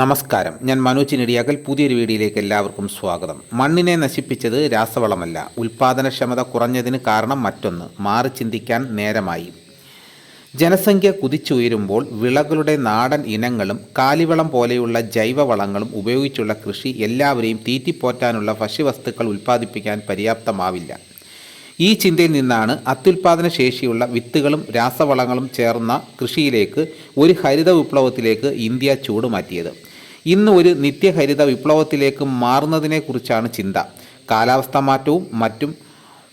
നമസ്കാരം. ഞാൻ മനോജ് നെടിയാക്കൽ പുതിയൊരു വീഡിയോയിലേക്ക് എല്ലാവർക്കും സ്വാഗതം. മണ്ണിനെ നശിപ്പിച്ചത് രാസവളമല്ല. ഉൽപാദനക്ഷമത കുറഞ്ഞതിന് കാരണം മറ്റൊന്ന്. മാറി ചിന്തിക്കാൻ നേരമായി. ജനസംഖ്യ കുതിച്ചുയരുമ്പോൾ വിളകളുടെ നാടൻ ഇനങ്ങളും കാലിവളം പോലെയുള്ള ജൈവവളങ്ങളും ഉപയോഗിച്ചുള്ള കൃഷി എല്ലാവരെയും തീറ്റിപ്പോറ്റാനുള്ള ഭക്ഷ്യവസ്തുക്കൾ ഉൽപ്പാദിപ്പിക്കാൻ പര്യാപ്തമാവില്ല. ഈ ചിന്തയിൽ നിന്നാണ് അത്യുൽപാദന ശേഷിയുള്ള വിത്തുകളും രാസവളങ്ങളും ചേർന്ന കൃഷിയിലേക്ക് ഒരു ഹരിത വിപ്ലവത്തിലേക്ക് ഇന്ത്യ ചൂടുമാറ്റിയത് ഇന്ന് ഒരു നിത്യഹരിത വിപ്ലവത്തിലേക്ക് മാറുന്നതിനെക്കുറിച്ചാണ് ചിന്ത. കാലാവസ്ഥാ മാറ്റവും മറ്റും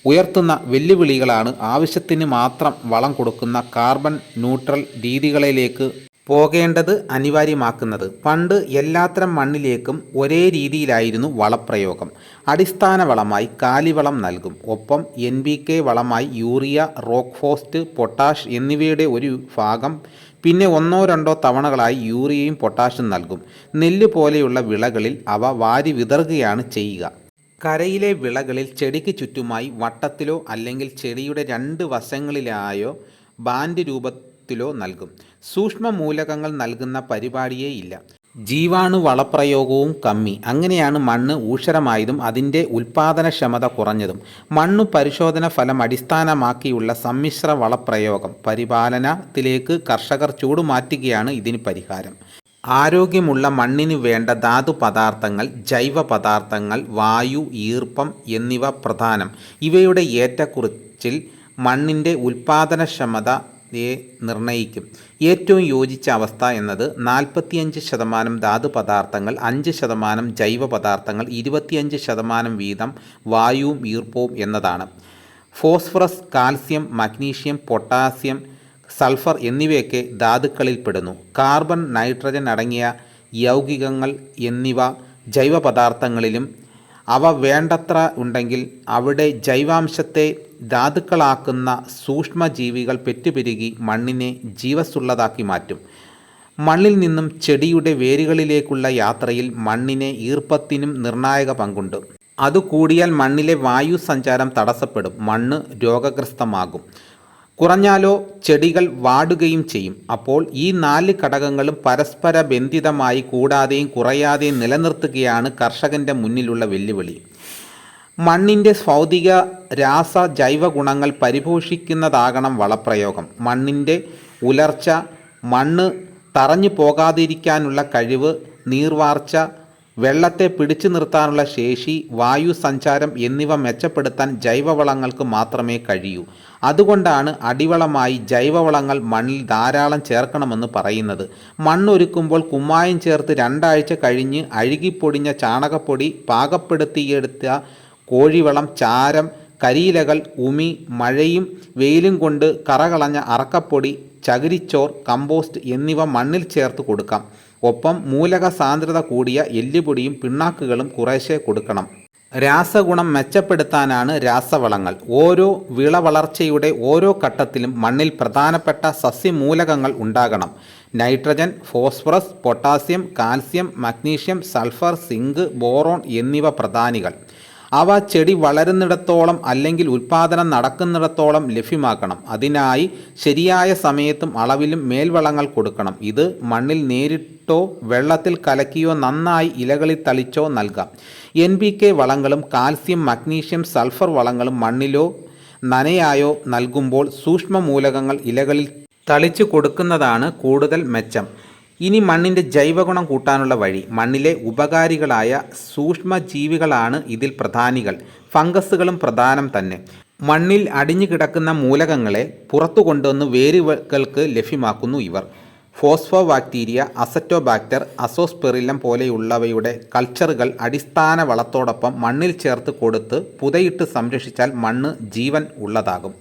ഉയർത്തുന്ന വെല്ലുവിളികളാണ് ആവശ്യത്തിന് മാത്രം വളം കൊടുക്കുന്ന കാർബൺ ന്യൂട്രൽ രീതികളിലേക്ക് പോകേണ്ടത് അനിവാര്യമാക്കുന്നത്. പണ്ട് എല്ലാത്തരം മണ്ണിലേക്കും ഒരേ രീതിയിലായിരുന്നു വളപ്രയോഗം. അടിസ്ഥാന വളമായി കാലിവളം നൽകും. ഒപ്പം എൻ ബി കെ വളമായി യൂറിയ റോക്ക്ഫോസ്റ്റ് പൊട്ടാഷ് എന്നിവയുടെ ഒരു ഭാഗം പിന്നെ ഒന്നോ രണ്ടോ തവണകളായി യൂറിയയും പൊട്ടാഷും നൽകും. നെല്ല് പോലെയുള്ള വിളകളിൽ അവ വാരി വിതറുകയാണ് ചെയ്യുക. കരയിലെ വിളകളിൽ ചെടിക്ക് ചുറ്റുമായി വട്ടത്തിലോ അല്ലെങ്കിൽ ചെടിയുടെ രണ്ട് വശങ്ങളിലായോ ബാൻഡ് രൂപത്തിലോ നൽകും. സൂക്ഷ്മ മൂലകങ്ങൾ നൽകുന്ന പരിപാടിയേ ഇല്ല. ജീവാണു വളപ്രയോഗവും കമ്മി. അങ്ങനെയാണ് മണ്ണ് ഊഷരമായതും അതിന്റെ ഉൽപാദനക്ഷമത കുറഞ്ഞതും. മണ്ണു പരിശോധന ഫലം അടിസ്ഥാനമാക്കിയുള്ള സമ്മിശ്ര വളപ്രയോഗം. പരിപാലനത്തിലേക്ക് കർഷകർ ചൂടുമാറ്റുകയാണ് ഇതിന് പരിഹാരം. ആരോഗ്യമുള്ള മണ്ണിന് വേണ്ട ധാതു പദാർത്ഥങ്ങൾ ജൈവ പദാർത്ഥങ്ങൾ വായു ഈർപ്പം എന്നിവ പ്രധാനം. ഇവയുടെ ഏറ്റക്കുറിച്ചിൽ മണ്ണിന്റെ ഉൽപാദനക്ഷമതയെ നിർണയിക്കും ഏറ്റവും യോജിച്ച അവസ്ഥ എന്നത് നാൽപ്പത്തിയഞ്ച് ശതമാനം ധാതു പദാർത്ഥങ്ങൾ അഞ്ച് ശതമാനം ജൈവ പദാർത്ഥങ്ങൾ ഇരുപത്തിയഞ്ച് ശതമാനം വീതം വായുവും ഈർപ്പവും എന്നതാണ്. Phosphorus calcium magnesium potassium sulphur എന്നിവയൊക്കെ ധാതുക്കളിൽ പെടുന്നു. കാർബൺ നൈട്രജൻ അടങ്ങിയ യൗകികങ്ങൾ എന്നിവ ജൈവ പദാർത്ഥങ്ങളിലും അവ വേണ്ടത്ര ഉണ്ടെങ്കിൽ അവിടെ ജൈവാംശത്തെ ധാതുക്കളാക്കുന്ന സൂക്ഷ്മജീവികൾ പെറ്റുപെരുകി മണ്ണിനെ ജീവസുള്ളതാക്കി മാറ്റും. മണ്ണിൽ നിന്നും ചെടിയുടെ വേരുകളിലേക്കുള്ള യാത്രയിൽ മണ്ണിനെ ഈർപ്പത്തിനും നിർണായക പങ്കുണ്ട്. അതുകൂടിയാൽ മണ്ണിലെ വായു സഞ്ചാരം തടസ്സപ്പെടും. മണ്ണ് രോഗഗ്രസ്തമാകും. കുറഞ്ഞാലോ ചെടികൾ വാടുകയും ചെയ്യും. അപ്പോൾ ഈ നാല് ഘടകങ്ങളും പരസ്പര ബന്ധിതമായി കൂടാതെയും കുറയാതെയും നിലനിർത്തുകയാണ് കർഷകന്റെ മുന്നിലുള്ള വെല്ലുവിളി. മണ്ണിന്റെ ഭൗതിക രാസ ജൈവ ഗുണങ്ങൾ പരിപോഷിക്കുന്നതാകണം വളപ്രയോഗം. മണ്ണിന്റെ ഉലർച്ച മണ്ണ് തറഞ്ഞു പോകാതിരിക്കാനുള്ള കഴിവ് നീർവാർച്ച വെള്ളത്തെ പിടിച്ചു നിർത്താനുള്ള ശേഷി വായു സഞ്ചാരം എന്നിവ മെച്ചപ്പെടുത്താൻ ജൈവവളങ്ങൾക്ക് മാത്രമേ കഴിയൂ. അതുകൊണ്ടാണ് അടിവളമായി ജൈവവളങ്ങൾ മണ്ണിൽ ധാരാളം ചേർക്കണമെന്ന് പറയുന്നത്. മണ്ണൊരുക്കുമ്പോൾ കുമ്മായം ചേർത്ത് രണ്ടാഴ്ച കഴിഞ്ഞ് അഴുകിപ്പൊടിഞ്ഞ ചാണകപ്പൊടി പാകപ്പെടുത്തിയെടുത്ത കോഴിവളം ചാരം കരിയിലകൾ ഉമി മഴയും വെയിലും കൊണ്ട് കറകളഞ്ഞ അറക്കപ്പൊടി ചകിരിച്ചോർ കമ്പോസ്റ്റ് എന്നിവ മണ്ണിൽ ചേർത്ത് കൊടുക്കാം. ഒപ്പം മൂലക സാന്ദ്രത കൂടിയ എല്ലുപൊടിയും പിണ്ണാക്കുകളും കുറേശ്ശെ കൊടുക്കണം. രാസഗുണം മെച്ചപ്പെടുത്താനാണ് രാസവളങ്ങൾ. ഓരോ വിളവളർച്ചയുടെ ഓരോ ഘട്ടത്തിലും മണ്ണിൽ പ്രധാനപ്പെട്ട സസ്യമൂലകങ്ങൾ ഉണ്ടാകണം. Nitrogen phosphorus potassium calcium magnesium sulphur zinc boron എന്നിവ പ്രധാനികൾ. അവ ചെടി വളരുന്നിടത്തോളം അല്ലെങ്കിൽ ഉൽപാദനം നടക്കുന്നിടത്തോളം ലഭ്യമാക്കണം. അതിനായി ശരിയായ സമയത്തും അളവിലും മേൽവളങ്ങൾ കൊടുക്കണം. ഇത് മണ്ണിൽ നേരിട്ടോ വെള്ളത്തിൽ കലക്കിയോ നന്നായി ഇലകളിൽ തളിച്ചോ നൽകാം. എൻ ബി കെ വളങ്ങളും കാൽസ്യം മഗ്നീഷ്യം സൾഫർ വളങ്ങളും മണ്ണിലോ നനയായോ നൽകുമ്പോൾ സൂക്ഷ്മ മൂലകങ്ങൾ ഇലകളിൽ തളിച്ചു കൊടുക്കുന്നതാണ് കൂടുതൽ മെച്ചം. ഇനി മണ്ണിന്റെ ജൈവഗുണം കൂട്ടാനുള്ള വഴി മണ്ണിലെ ഉപകാരികളായ സൂക്ഷ്മജീവികളാണ് ഇതിൽ പ്രധാനികൾ. ഫംഗസുകളും പ്രധാനം തന്നെ. മണ്ണിൽ അടിഞ്ഞു കിടക്കുന്ന മൂലകങ്ങളെ പുറത്തു കൊണ്ടുവന്ന് വേരുകൾക്ക് ലഭ്യമാക്കുന്നു ഇവർ. ഫോസ്ഫോ ബാക്ടീരിയ അസറ്റോബാക്ടർ അസോസ്പെറിലം പോലെയുള്ളവയുടെ കൾച്ചറുകൾ അടിസ്ഥാന വളത്തോടൊപ്പം മണ്ണിൽ ചേർത്ത് കൊടുത്ത് പുതയിട്ട് സംരക്ഷിച്ചാൽ മണ്ണ് ജീവൻ ഉള്ളതാകും.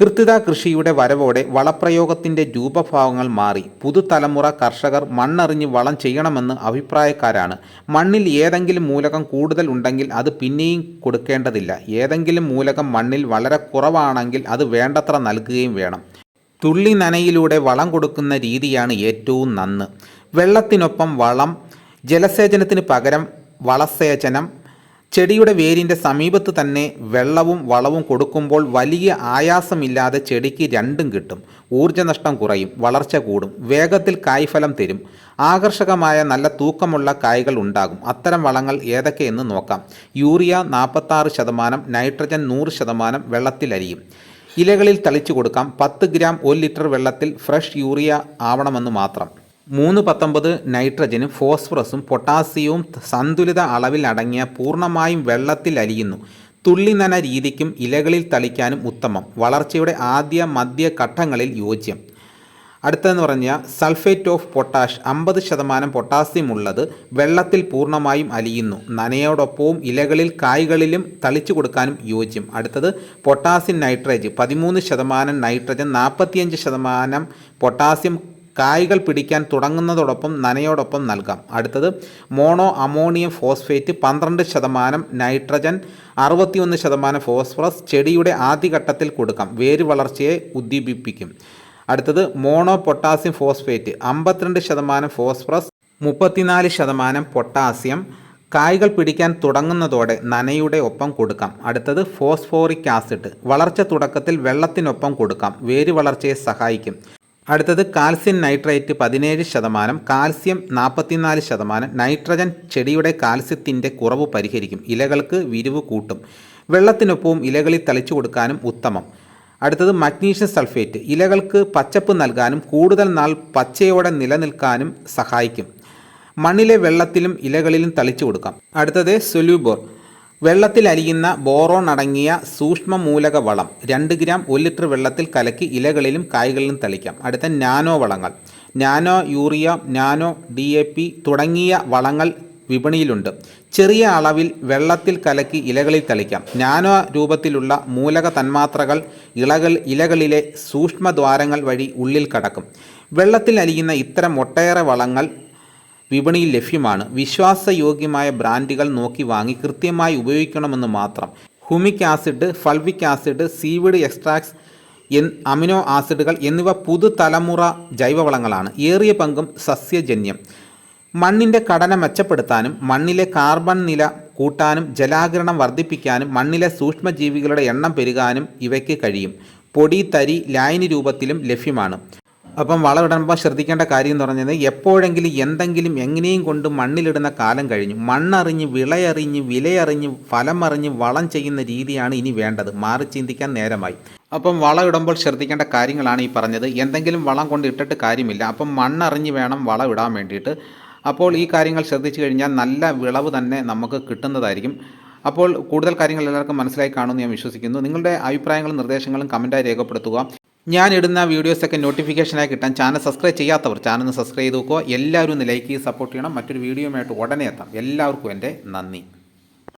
കൃത്യത കൃഷിയുടെ വരവോടെ വളപ്രയോഗത്തിന്റെ രൂപഭാവങ്ങൾ മാറി. പുതുതലമുറ കർഷകർ മണ്ണറിഞ്ഞ് വളം ചെയ്യണമെന്ന് അഭിപ്രായക്കാരാണ്. മണ്ണിൽ ഏതെങ്കിലും മൂലകം കൂടുതൽ ഉണ്ടെങ്കിൽ അത് പിന്നെയും കൊടുക്കേണ്ടതില്ല. ഏതെങ്കിലും മൂലകം മണ്ണിൽ വളരെ കുറവാണെങ്കിൽ അത് വേണ്ടത്ര നൽകുകയും വേണം. തുള്ളി നനയിലൂടെ വളം കൊടുക്കുന്ന രീതിയാണ് ഏറ്റവും നന്ന്. വെള്ളത്തിനൊപ്പം വളം ജലസേചനത്തിന് പകരം വളസേചനം ചെടിയുടെ വേരിന്റെ സമീപത്ത് തന്നെ വെള്ളവും വളവും കൊടുക്കുമ്പോൾ വലിയ ആയാസമില്ലാതെ ചെടിക്ക് രണ്ടും കിട്ടും. ഊർജനഷ്ടം കുറയും വളർച്ച കൂടും വേഗത്തിൽ കായ്ഫലം തരും. ആകർഷകമായ നല്ല തൂക്കമുള്ള കായ്കൾ ഉണ്ടാകും. അത്തരം വളങ്ങൾ ഏതൊക്കെയെന്ന് നോക്കാം. യൂറിയ നാൽപ്പത്താറ് ശതമാനം നൈട്രജൻ നൂറ് ശതമാനം വെള്ളത്തിലരിയും. ഇലകളിൽ തളിച്ചു കൊടുക്കാം. പത്ത് ഗ്രാം ഒരു ലിറ്റർ വെള്ളത്തിൽ ഫ്രഷ് യൂറിയ ആവണമെന്ന് മാത്രം. മൂന്ന് പത്തൊമ്പത് നൈട്രജനും ഫോസ്ഫറസും പൊട്ടാസ്യവും സന്തുലിത അളവിൽ അടങ്ങിയ പൂർണമായും വെള്ളത്തിൽ അലിയുന്നു. തുള്ളി നന രീതിക്കും ഇലകളിൽ തളിക്കാനും ഉത്തമം. വളർച്ചയുടെ ആദ്യ മധ്യ ഘട്ടങ്ങളിൽ യോജ്യം. അടുത്തതെന്ന് പറഞ്ഞാൽ സൾഫേറ്റ് ഓഫ് പൊട്ടാഷ് അമ്പത് ശതമാനം പൊട്ടാസ്യം ഉള്ളത് വെള്ളത്തിൽ പൂർണമായും അലിയുന്നു. നനയോടൊപ്പവും ഇലകളിൽ കായ്കളിലും തളിച്ചു കൊടുക്കാനും യോജ്യം. അടുത്തത് പൊട്ടാസ്യം നൈട്രേറ്റ് പതിമൂന്ന് ശതമാനം നൈട്രജൻ നാൽപ്പത്തിയഞ്ച് ശതമാനം പൊട്ടാസ്യം കായ്കൾ പിടിക്കാൻ തുടങ്ങുന്നതോടൊപ്പം നനയോടൊപ്പം നൽകാം. അടുത്തത് മോണോ അമോണിയം ഫോസ്ഫേറ്റ് പന്ത്രണ്ട് ശതമാനം നൈട്രജൻ അറുപത്തിയൊന്ന് ശതമാനം ഫോസ്ഫറസ് ചെടിയുടെ ആദ്യഘട്ടത്തിൽ കൊടുക്കാം. വേര് വളർച്ചയെ ഉദ്ദീപിപ്പിക്കും. അടുത്തത് മോണോ പൊട്ടാസ്യം ഫോസ്ഫേറ്റ് അമ്പത്തിരണ്ട് ശതമാനം ഫോസ്ഫറസ് മുപ്പത്തിനാല് ശതമാനം പൊട്ടാസ്യം കായ്കൾ പിടിക്കാൻ തുടങ്ങുന്നതോടെ നനയുടെ ഒപ്പം കൊടുക്കാം. അടുത്തത് ഫോസ്ഫോറിക് ആസിഡ് വളർച്ച തുടക്കത്തിൽ വെള്ളത്തിനൊപ്പം കൊടുക്കാം. വേര് വളർച്ചയെ സഹായിക്കും. അടുത്തത് കാൽസ്യം നൈട്രേറ്റ് പതിനേഴ് ശതമാനം കാൽസ്യം നാൽപ്പത്തിനാല് ശതമാനം നൈട്രജൻ ചെടിയുടെ കാൽസ്യത്തിന്റെ കുറവ് പരിഹരിക്കും ഇലകൾക്ക് വിരിവ് കൂട്ടും. വെള്ളത്തിനൊപ്പവും ഇലകളിൽ തളിച്ചു കൊടുക്കാനും ഉത്തമം. അടുത്തത് മഗ്നീഷ്യം സൾഫേറ്റ് ഇലകൾക്ക് പച്ചപ്പ് നൽകാനും കൂടുതൽ നാൾ പച്ചയോടെ നിലനിൽക്കാനും സഹായിക്കും. മണ്ണിലെ വെള്ളത്തിലും ഇലകളിലും തളിച്ചു കൊടുക്കാം. അടുത്തത് സൊല്യൂബോർ വെള്ളത്തിൽ അലിയുന്ന ബോറോൺ അടങ്ങിയ സൂക്ഷ്മ മൂലക വളം രണ്ട് ഗ്രാം ഒരു ലിറ്റർ വെള്ളത്തിൽ കലക്കി ഇലകളിലും കായ്കളിലും തളിക്കാം. അടുത്ത നാനോ വളങ്ങൾ. Nano urea nano D A P തുടങ്ങിയ വളങ്ങൾ വിപണിയിലുണ്ട്. ചെറിയ അളവിൽ വെള്ളത്തിൽ കലക്കി ഇലകളിൽ തളിക്കാം. നാനോ രൂപത്തിലുള്ള മൂലക തന്മാത്രകൾ ഇളകൾ ഇലകളിലെ സൂക്ഷ്മദ്വാരങ്ങൾ വഴി ഉള്ളിൽ കടക്കും. വെള്ളത്തിൽ അലിയുന്ന ഇത്തരം ഒട്ടേറെ വളങ്ങൾ വിപണിയിൽ ലഭ്യമാണ്. വിശ്വാസയോഗ്യമായ ബ്രാൻഡുകൾ നോക്കി വാങ്ങി കൃത്യമായി ഉപയോഗിക്കണമെന്ന് മാത്രം. Humic acid fulvic acid seaweed extracts and amino ആസിഡുകൾ എന്നിവ പുതുതലമുറ ജൈവവളങ്ങളാണ്. ഏറിയ പങ്കും സസ്യജന്യം. മണ്ണിന്റെ ഘടന മെച്ചപ്പെടുത്താനും മണ്ണിലെ കാർബൺ നില കൂട്ടാനും ജലാകിരണം വർദ്ധിപ്പിക്കാനും മണ്ണിലെ സൂക്ഷ്മജീവികളുടെ എണ്ണം പെരുകാനും ഇവയ്ക്ക് കഴിയും. പൊടി തരി ലായനി രൂപത്തിലും ലഭ്യമാണ്. അപ്പം വളമിടുമ്പോൾ ശ്രദ്ധിക്കേണ്ട കാര്യം എന്ന് പറഞ്ഞത് എപ്പോഴെങ്കിലും എന്തെങ്കിലും എങ്ങനെയും കൊണ്ട് മണ്ണിലിടുന്ന കാലം കഴിഞ്ഞു. മണ്ണറിഞ്ഞ് വിളയറിഞ്ഞ് വിലയറിഞ്ഞ് ഫലമറിഞ്ഞ് വളം ചെയ്യുന്ന രീതിയാണ് ഇനി വേണ്ടത്. മാറി ചിന്തിക്കാൻ നേരമായി. അപ്പം വളം ഇടുമ്പോൾ ശ്രദ്ധിക്കേണ്ട കാര്യങ്ങളാണ് ഈ പറഞ്ഞത്. എന്തെങ്കിലും വളം കൊണ്ട് ഇട്ടിട്ട് കാര്യമില്ല. അപ്പം മണ്ണറിഞ്ഞ് വേണം വളം ഇടാൻ വേണ്ടിയിട്ട്. അപ്പോൾ ഈ കാര്യങ്ങൾ ശ്രദ്ധിച്ചു കഴിഞ്ഞാൽ നല്ല വിളവ് തന്നെ നമുക്ക് കിട്ടുന്നതായിരിക്കും. അപ്പോൾ കൂടുതൽ കാര്യങ്ങൾ എല്ലാവർക്കും മനസ്സിലായി കാണുമെന്ന് ഞാൻ വിശ്വസിക്കുന്നു. നിങ്ങളുടെ അഭിപ്രായങ്ങളും നിർദ്ദേശങ്ങളും കമന്റായി രേഖപ്പെടുത്തുക. ഞാൻ ഇടുന്ന വീഡിയോസൊക്കെ നോട്ടിഫിക്കേഷനായി കിട്ടാൻ ചാനൽ സബ്സ്ക്രൈബ് ചെയ്യാത്തവർ ചാനൽ സബ്സ്ക്രൈബ് ചെയ്ത് നോക്കുക. എല്ലാവരും ഒന്ന് ലൈക്ക് ചെയ്ത് സപ്പോർട്ട് ചെയ്യണം. മറ്റൊരു വീഡിയോയുമായിട്ട് ഉടനെ എത്താം. എല്ലാവർക്കും എന്റെ നന്ദി.